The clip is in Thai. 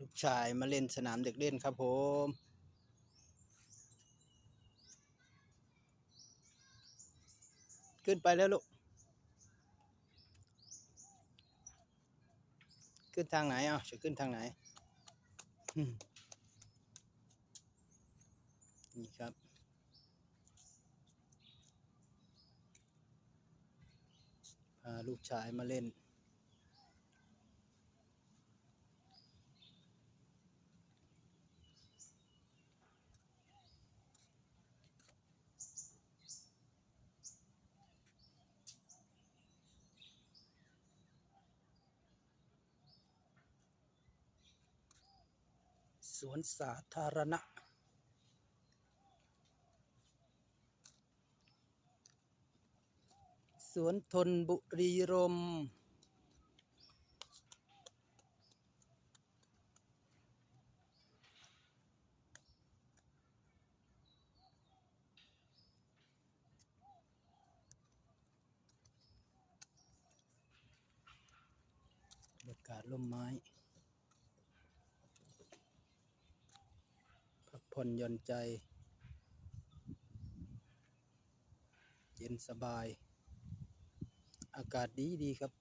ลูกชายมาเล่นสนามเด็กเล่นครับผมขึ้นไปแล้วลูก ขึ้นทางไหนอะจะขึ้นทางไหน นี่ครับ พาลูกชายมาเล่น สวนสาธารณะ สวนทนบุรีรมบรรยากาศร่มไม้ พัก ผ่อนหย่อนใจ เย็นสบาย อากาศดีดีครับ